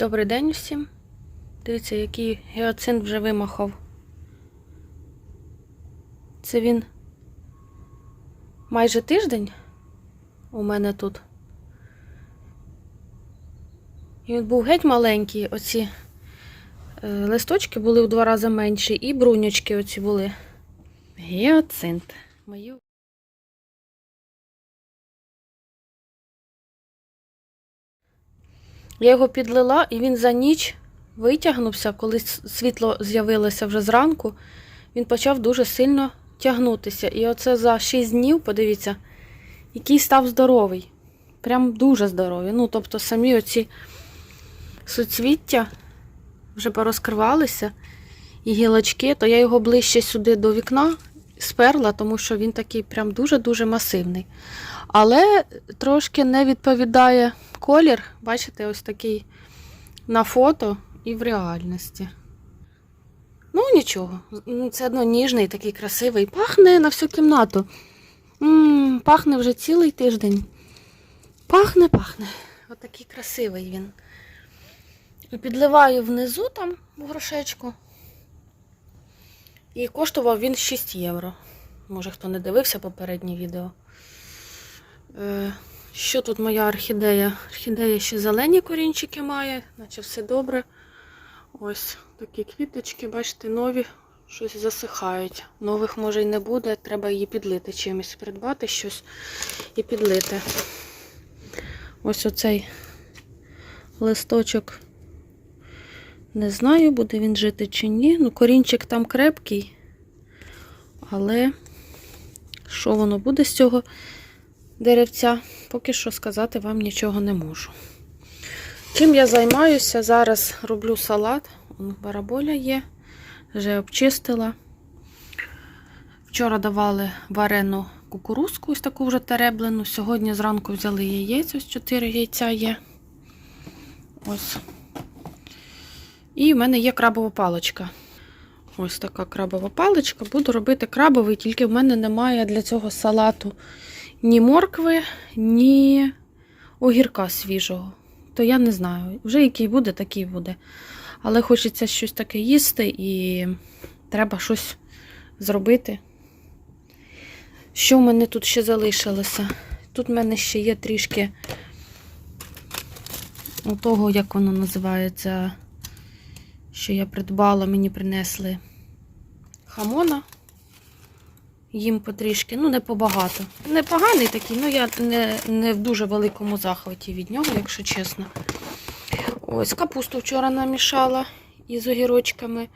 Добрий день всім. Дивіться, який гіацинт вже вимахав. Це він майже тиждень у мене тут. І він був геть маленький. Оці е, листочки були в два рази менші, і бруньочки оці були. Гіацинт. Мої Я його підлила, і він за ніч витягнувся, коли світло з'явилося вже зранку. Він почав дуже сильно тягнутися. І оце за 6 днів, подивіться, який став здоровий. Прям дуже здоровий. Ну, тобто, самі оці суцвіття вже порозкривалися, і гілочки, то я його ближче сюди до вікна сперла, тому що він такий прям дуже-дуже масивний. Але трошки не відповідає колір. Бачите, ось такий на фото і в реальності. Ну, нічого. Ну, Це одно ніжний, такий красивий. Пахне на всю кімнату. м пахне вже цілий тиждень. Пахне, пахне. Отакий красивий він. І підливаю внизу там в грошечку. І коштував він 6 євро. Може, хто не дивився попереднє відео. Е, що тут моя орхідея? Орхідея ще зелені корінчики має, наче все добре. Ось такі квіточки, бачите, нові, щось засихають. Нових може й не буде, треба її підлити чимось, придбати щось і підлити. Ось оцей листочок. Не знаю, буде він жити чи ні. Ну, корінчик там крепкий. Але що воно буде з цього деревця, поки що сказати вам нічого не можу. Чим я займаюся? Зараз роблю салат. Бараболя є, вже обчистила. Вчора давали варену кукурузку, ось таку вже тереблену. Сьогодні зранку взяли яєць, ось 4 яйця є. Ось. І в мене є крабова паличка. Ось така крабова паличка. Буду робити крабовий, тільки в мене немає для цього салату ні моркви, ні огірка свіжого. То я не знаю. Вже який буде, такий буде. Але хочеться щось таке їсти і треба щось зробити. Що в мене тут ще залишилося? Тут в мене ще є трішки того, як воно називається, що я придбала, мені принесли хамона. Їм потрішки, ну не побагато. Непоганий такий, ну я не, не в дуже великому захваті від нього, якщо чесно. Ось капусту вчора намішала із огірочками,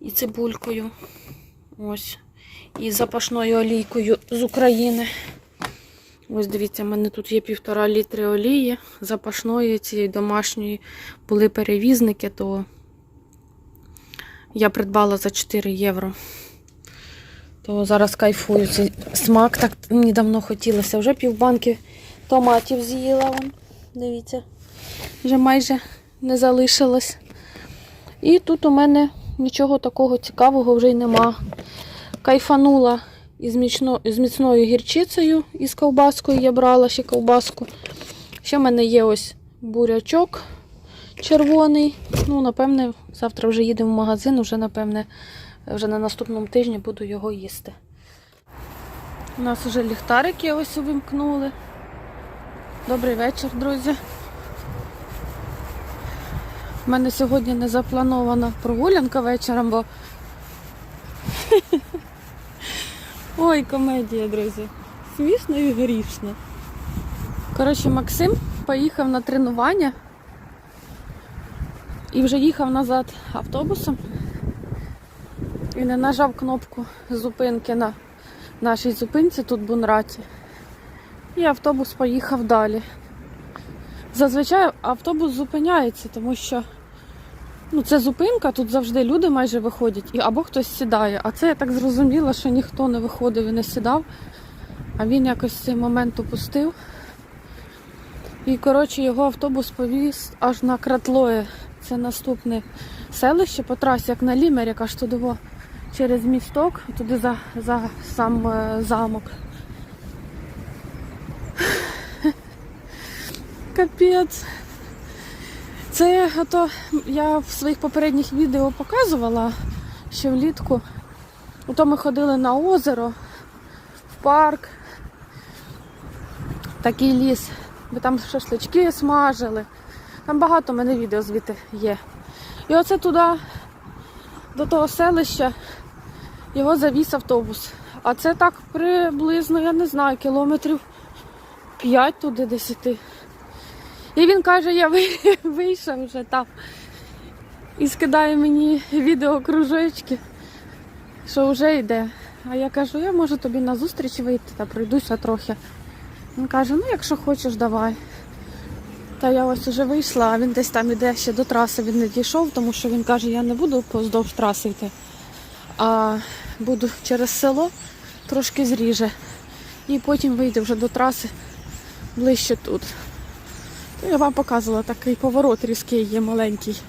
і цибулькою. Ось. І запашною олійкою з України. Ось дивіться, в мене тут є півтора літри олії запашної, цієї домашньої. Були перевізники, то я придбала за 4 євро. То зараз кайфую цей смак. Так мені давно хотілося. Вже півбанки томатів з'їла. Вон. Дивіться, вже майже не залишилось. І тут у мене нічого такого цікавого вже й нема. Кайфанула із, мічно, із міцною гірчицею із ковбаскою. Я брала ще ковбаску. Ще в мене є ось бурячок червоний. Ну, напевне, завтра вже їдемо в магазин, вже, напевне, вже на наступному тижні буду його їсти. У нас вже ліхтарики ось увімкнули. Добрий вечір, друзі. У мене сьогодні не запланована прогулянка вечором, бо. Ой, комедія, друзі. Смішно і грішно. Коротше, Максим поїхав на тренування і вже їхав назад автобусом. І не нажав кнопку зупинки на нашій зупинці тут Бунраті. І автобус поїхав далі. Зазвичай автобус зупиняється, тому що ну, це зупинка, тут завжди люди майже виходять, і або хтось сідає. А це я так зрозуміла, що ніхто не виходив і не сідав. А він якось цей момент упустив. І, коротше, його автобус повіз аж на Кратлоє. Це наступне селище по трасі, як на Лімер, яка ж туди через місток, туди за, за сам е, замок. Капець. Це ото я в своїх попередніх відео показувала, що влітку ото ми ходили на озеро, в парк, такий ліс, ми там шашлички смажили. Там багато в мене відео звідти є. І оце туди, до того селища, його завіз автобус. А це так приблизно, я не знаю, кілометрів 5 туди 10. І він каже, я вийшов вже там. І скидає мені відео кружечки, що вже йде. А я кажу, я можу тобі на зустріч вийти та пройдуся трохи. Він каже, ну якщо хочеш, давай. Та я ось уже вийшла, а він десь там іде ще до траси, він не дійшов, тому що він каже, я не буду поздовж траси йти, а буду через село трошки зріже. І потім вийде вже до траси ближче тут. Я вам показувала такий поворот різкий є маленький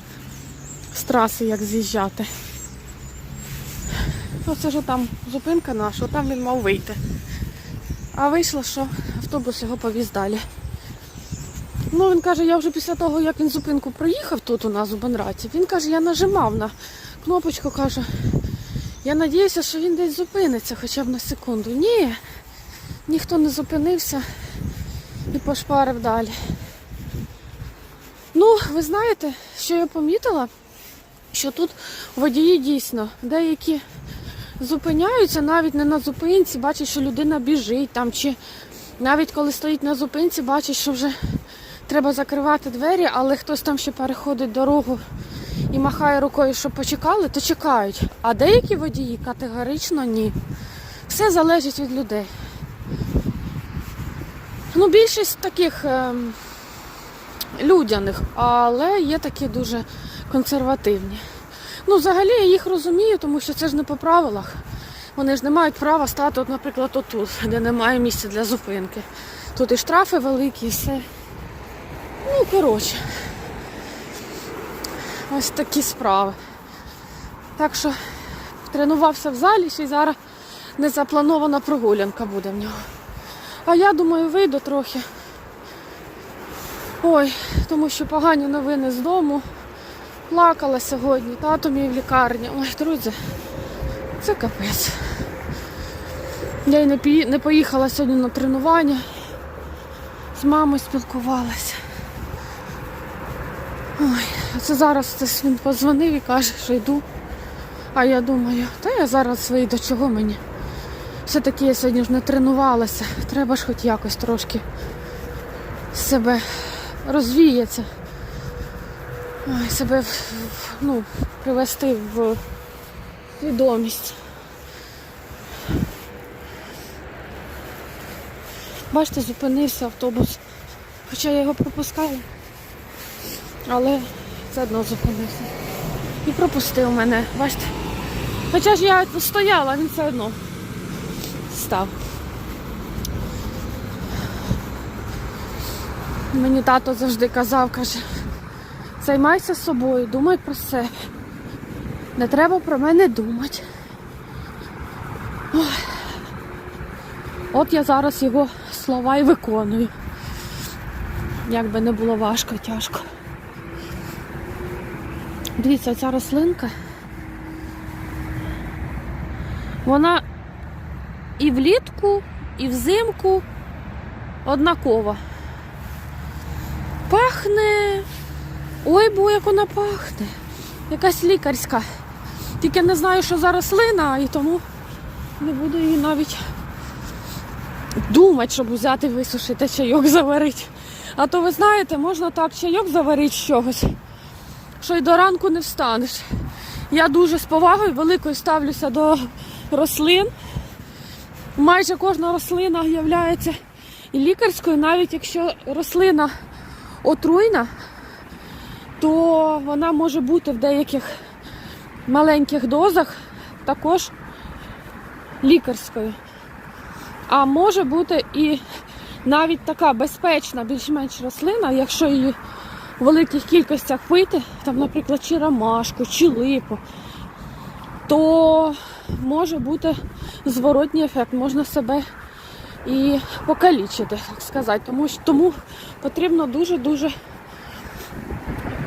з траси, як з'їжджати. Оце ж там зупинка наша, там він мав вийти. А вийшло, що автобус його повіз далі. Ну, він каже, я вже після того, як він зупинку проїхав тут у нас у Бенраті, він каже, я нажимав на кнопочку, каже, я надіюся, що він десь зупиниться хоча б на секунду. Ні, ніхто не зупинився і пошпарив далі. Ну, ви знаєте, що я помітила? Що тут водії дійсно деякі зупиняються навіть не на зупинці, бачать, що людина біжить там, чи навіть коли стоїть на зупинці, бачить, що вже треба закривати двері, але хтось там ще переходить дорогу і махає рукою, щоб почекали, то чекають. А деякі водії категорично ні. Все залежить від людей. Ну, більшість таких ем, людяних, але є такі дуже консервативні. Ну, взагалі я їх розумію, тому що це ж не по правилах. Вони ж не мають права стати, от, наприклад, отут, де немає місця для зупинки. Тут і штрафи великі, і все. Ну, коротше. Ось такі справи. Так що тренувався в залі, й зараз незапланована прогулянка буде в нього. А я думаю, вийду трохи. Ой, тому що погані новини з дому. Плакала сьогодні, тато мій в лікарні. Ой, друзі, це капець. Я й не, поїхала сьогодні на тренування. З мамою спілкувалася. Ой, це зараз це він подзвонив і каже, що йду. А я думаю, та я зараз вийду, чого мені? Все-таки я сьогодні ж не тренувалася. Треба ж хоч якось трошки себе розвіятися. Себе ну, привести в свідомість. Бачите, зупинився автобус. Хоча я його пропускала. Але все одно зупинився. І пропустив мене, бачите. Хоча ж я стояла, він все одно став. Мені тато завжди казав, каже, займайся собою, думай про себе. Не треба про мене думати. Ой. От я зараз його слова і виконую. Як би не було важко, тяжко. Дивіться, ця рослинка. Вона і влітку, і взимку однакова. Пахне. Ой, бо як вона пахне. Якась лікарська. Тільки не знаю, що за рослина, і тому не буду її навіть думати, щоб взяти, висушити, чайок заварити. А то ви знаєте, можна так чайок заварити з чогось, що й до ранку не встанеш. Я дуже з повагою великою ставлюся до рослин. Майже кожна рослина є і лікарською, навіть якщо рослина отруйна, то вона може бути в деяких маленьких дозах також лікарською. А може бути і навіть така безпечна, більш-менш рослина, якщо її в великих кількостях пити, там, наприклад, чи ромашку, чи липу, то може бути зворотній ефект, можна себе і покалічити, так сказати. Тому, тому потрібно дуже-дуже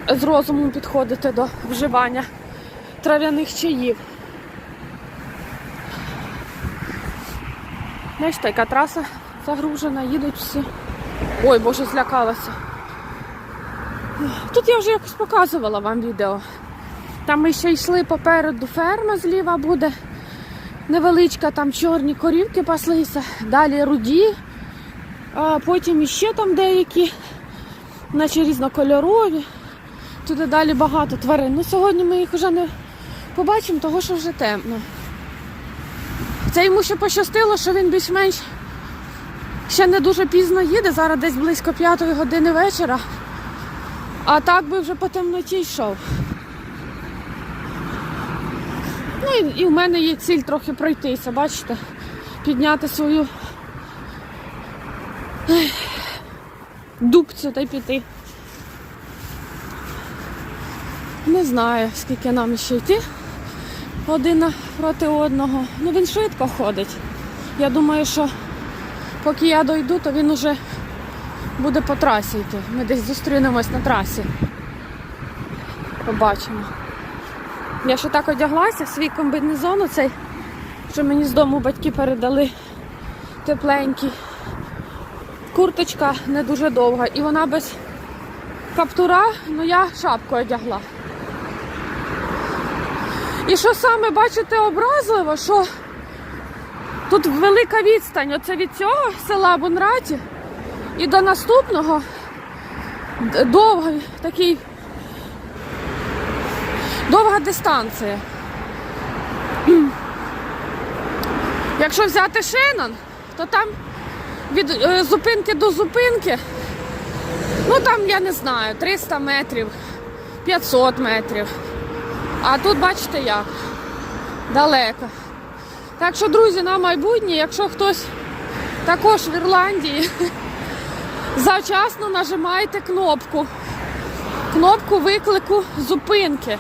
з розумом підходити до вживання трав'яних чаїв. Знаєте, яка траса загружена, їдуть всі. Ой, боже, злякалася. Тут я вже якось показувала вам відео. Там ми ще йшли попереду ферма зліва буде. Невеличка, там чорні корівки паслися, далі руді, а потім іще там деякі, наче різнокольорові. Туди далі багато тварин. Ну сьогодні ми їх вже не побачимо, того що вже темно. Це йому ще пощастило, що він більш-менш ще не дуже пізно їде, зараз десь близько п'ятої години вечора. А так би вже по темноті йшов. Ну і, і в мене є ціль трохи пройтися, бачите? Підняти свою дубцю та й піти. Не знаю, скільки нам ще йти один проти одного. Ну він швидко ходить. Я думаю, що поки я дойду, то він уже буде по трасі йти. Ми десь зустрінемось на трасі. Побачимо. Я ще так одяглася в свій комбінезон оцей, що мені з дому батьки передали тепленький. Курточка не дуже довга і вона без каптура, ну я шапку одягла. І що саме бачите образливо, що тут велика відстань. Оце від цього села Бунраті і до наступного довгий такий довга дистанція. Якщо взяти Шеннон, то там від е, зупинки до зупинки, ну там я не знаю, 300 метрів, 500 метрів. А тут бачите як, далеко. Так що, друзі, на майбутнє, якщо хтось також в Ірландії, завчасно нажимайте кнопку. Кнопку виклику зупинки.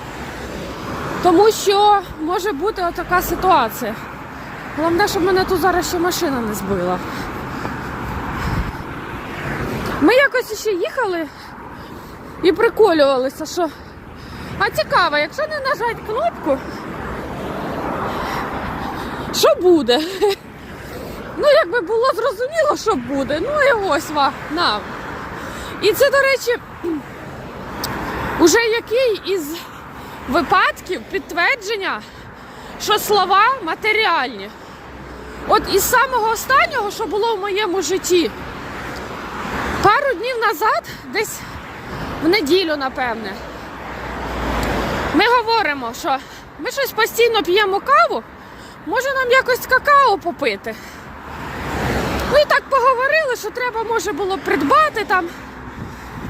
Тому що може бути отака ситуація. Головне, щоб мене тут зараз ще машина не збила. Ми якось ще їхали і приколювалися, що. А цікаво, якщо не нажати кнопку, що буде? Ну, якби було зрозуміло, що буде. Ну і ось ва, на. І це, до речі, уже який із випадків підтвердження, що слова матеріальні. От із самого останнього, що було в моєму житті, пару днів назад, десь в неділю, напевне, ми говоримо, що ми щось постійно п'ємо каву, може нам якось какао попити. Ну і так поговорили, що треба може було придбати там.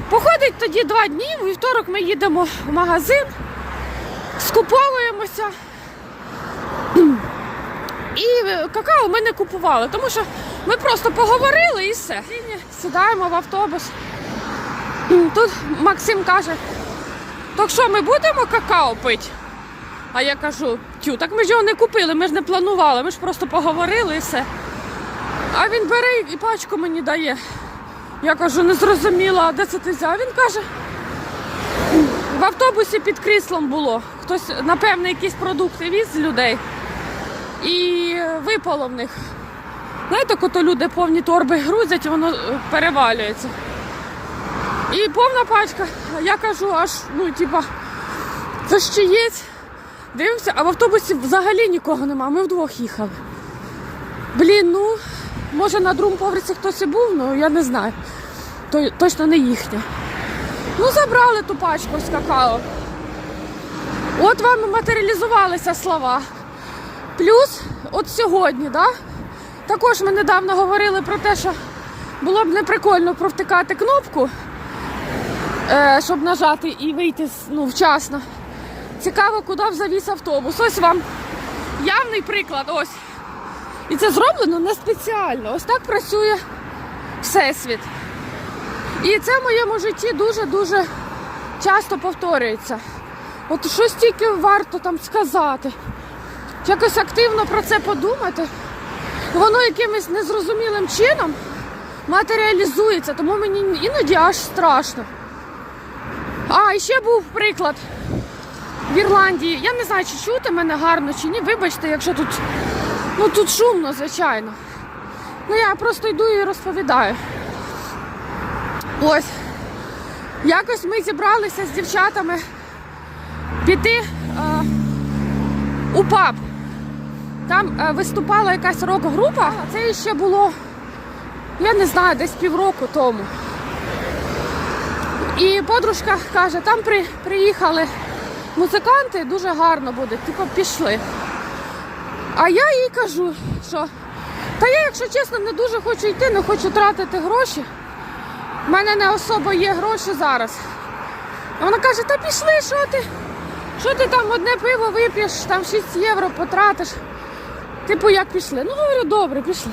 Походить тоді два дні, у вівторок ми їдемо в магазин, скуповуємося. І какао ми не купували, тому що ми просто поговорили і все. Сідаємо в автобус. Тут Максим каже, так що ми будемо какао пити? А я кажу, тю, так ми ж його не купили, ми ж не планували, ми ж просто поговорили і все. А він бере і пачку мені дає. Я кажу, не зрозуміла, де це ти взяв? Він каже, в автобусі під кріслом було. Хтось, напевне, якісь продукти віз з людей. І випало в них. Знаєте, коли люди повні торби грузять, воно е, перевалюється. І повна пачка. Я кажу, аж, ну, типа, це ж чиєць. Дивимося, а в автобусі взагалі нікого нема. Ми вдвох їхали. Блін, ну, може на другому поверсі хтось і був, ну я не знаю. Точно не їхнє. Ну, забрали ту пачку з какао. От вам матеріалізувалися слова. Плюс, от сьогодні, да? також ми недавно говорили про те, що було б неприкольно провтикати кнопку, е, щоб нажати і вийти ну, вчасно. Цікаво, куди б завіз автобус. Ось вам явний приклад. Ось. І це зроблено не спеціально. Ось так працює Всесвіт. І це в моєму житті дуже-дуже часто повторюється. От щось тільки варто там сказати, якось активно про це подумати, воно якимось незрозумілим чином матеріалізується, тому мені іноді аж страшно. А, і ще був приклад в Ірландії. Я не знаю, чи чути мене гарно, чи ні. Вибачте, якщо тут. Ну тут шумно, звичайно. Ну я просто йду і розповідаю. Ось. Якось ми зібралися з дівчатами піти е, у паб. Там е, виступала якась рок-група. Це ще було, я не знаю, десь півроку тому. І подружка каже, там при, приїхали музиканти, дуже гарно буде, типу пішли. А я їй кажу, що та я, якщо чесно, не дуже хочу йти, не хочу тратити гроші. У мене не особо є гроші зараз. А вона каже, та пішли, що ти? Що ти там одне пиво вип'єш, там 6 євро потратиш. Типу, як пішли? Ну, говорю, добре, пішли.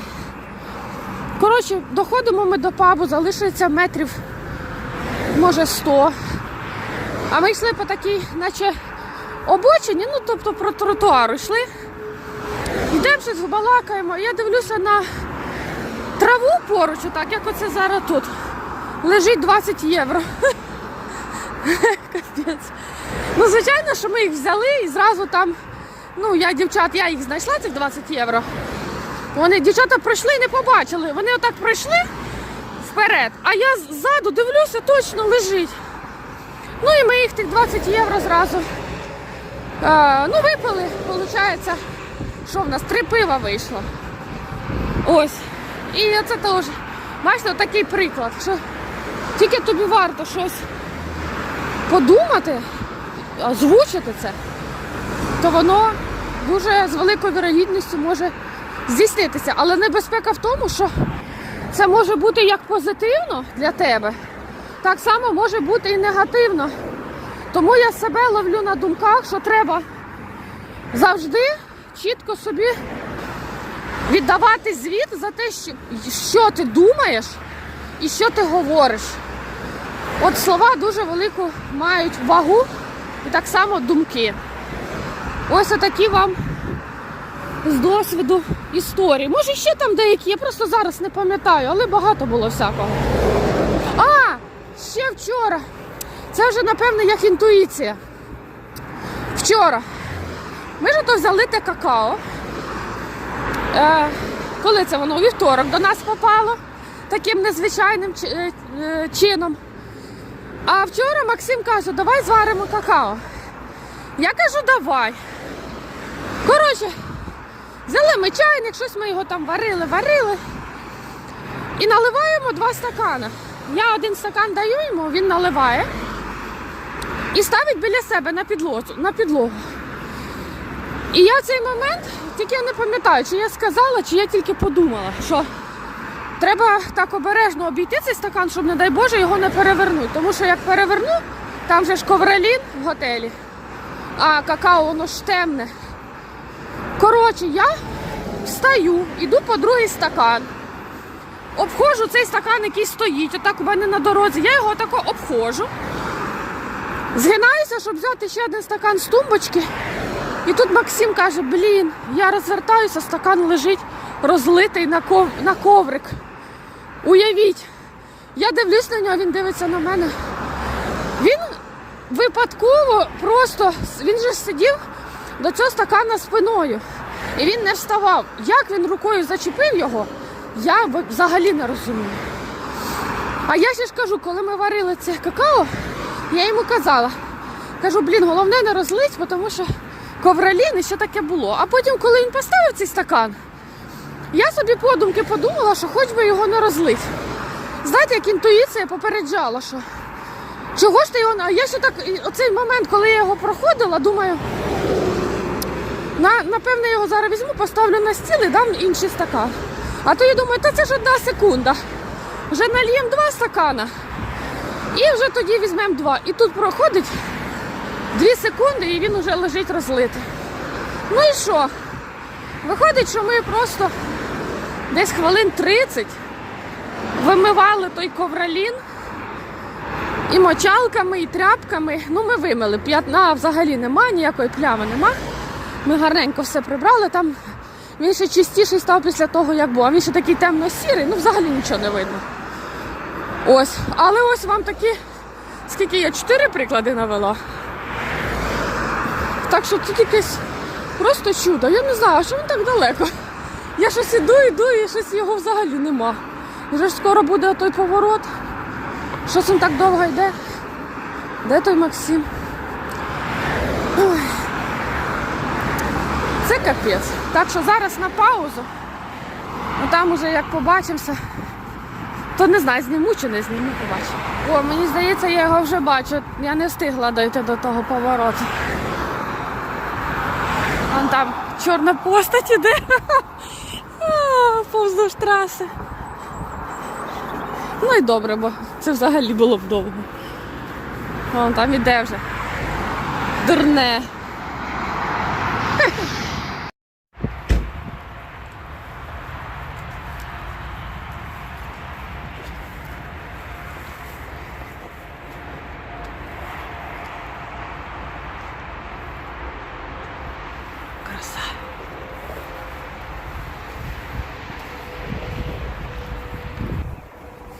Коротше, доходимо ми до пабу, залишиться метрів, може, 100. А ми йшли по такій, наче обочині, ну тобто про тротуару йшли. Йдемо щось балакаємо. Я дивлюся на траву поруч, отак, як оце зараз тут. Лежить 20 євро. Капець. Ну, звичайно, що ми їх взяли і зразу там, ну, я дівчат, я їх знайшла, цих 20 євро. Вони дівчата пройшли і не побачили. Вони отак пройшли вперед, а я ззаду дивлюся, точно лежить. Ну і ми їх тих 20 євро зразу. Е, ну, випили, виходить, що в нас три пива вийшло. Ось. І це теж. Бачите, такий приклад, що тільки тобі варто щось подумати, озвучити це, то воно дуже з великою вірогідністю може здійснитися. Але небезпека в тому, що це може бути як позитивно для тебе, так само може бути і негативно. Тому я себе ловлю на думках, що треба завжди чітко собі віддавати звіт за те, що, ти думаєш і що ти говориш. От слова дуже велику мають вагу і так само думки. Ось отакі вам з досвіду історії. Може ще там деякі, я просто зараз не пам'ятаю, але багато було всякого. А, ще вчора. Це вже, напевне, як інтуїція. Вчора. Ми ж то взяли те какао. Е, коли це воно у вівторок до нас попало таким незвичайним е, е, чином. А вчора Максим каже, давай зваримо какао. Я кажу, давай. Коротше, взяли ми чайник, щось ми його там варили, варили. І наливаємо два стакани. Я один стакан даю йому, він наливає і ставить біля себе на підлогу. На підлогу. І я цей момент тільки я не пам'ятаю, чи я сказала, чи я тільки подумала, що треба так обережно обійти цей стакан, щоб, не дай Боже, його не перевернути. Тому що як переверну, там же ж ковролін в готелі, а какао воно ж темне. Коротше, я встаю, іду по другий стакан. Обходжу цей стакан, який стоїть, отак у мене на дорозі. Я його тако обходжу. Згинаюся, щоб взяти ще один стакан з тумбочки. І тут Максим каже: блін, я розвертаюся, стакан лежить розлитий на, ков... на коврик. Уявіть, я дивлюсь на нього, він дивиться на мене. Він випадково просто він же сидів до цього стакана спиною. І він не вставав. Як він рукою зачепив його, я взагалі не розумію. А я ще ж кажу, коли ми варили це какао, я йому казала, кажу, блін, головне не розлить, тому що ковролін і ще таке було. А потім, коли він поставив цей стакан, я собі подумки подумала, що хоч би його не розлить. Знаєте, як інтуїція попереджала, що чого ж ти його. А я ще так, оцей момент, коли я його проходила, думаю, на, напевне, його зараз візьму, поставлю на стіл і дам інший стакан. А то я думаю, та це ж одна секунда. Вже нальємо два стакана. І вже тоді візьмемо два. І тут проходить дві секунди, і він вже лежить розлитий. Ну і що? Виходить, що ми просто десь хвилин 30 вимивали той ковролін і мочалками, і тряпками. Ну, ми вимили. П'ятна взагалі нема, ніякої плями нема. Ми гарненько все прибрали. Там він ще чистіший став після того, як був. А він ще такий темно-сірий, ну взагалі нічого не видно. Ось. Але ось вам такі скільки я чотири приклади навела. Так що тут якесь просто чудо. Я не знаю, що він так далеко. Я щось іду, іду, і щось його взагалі нема. Вже ж скоро буде той поворот. Щось він так довго йде. Де той Максим? Ой. Це капець. Так що зараз на паузу. Ну там уже як побачимося, то не знаю, зніму чи не зніму, побачимо. О, мені здається, я його вже бачу. Я не встигла дойти до того повороту. Вон там чорна постать іде. Повздовж траси. Ну і добре, бо це взагалі було б довго. Вон там іде вже. Дурне.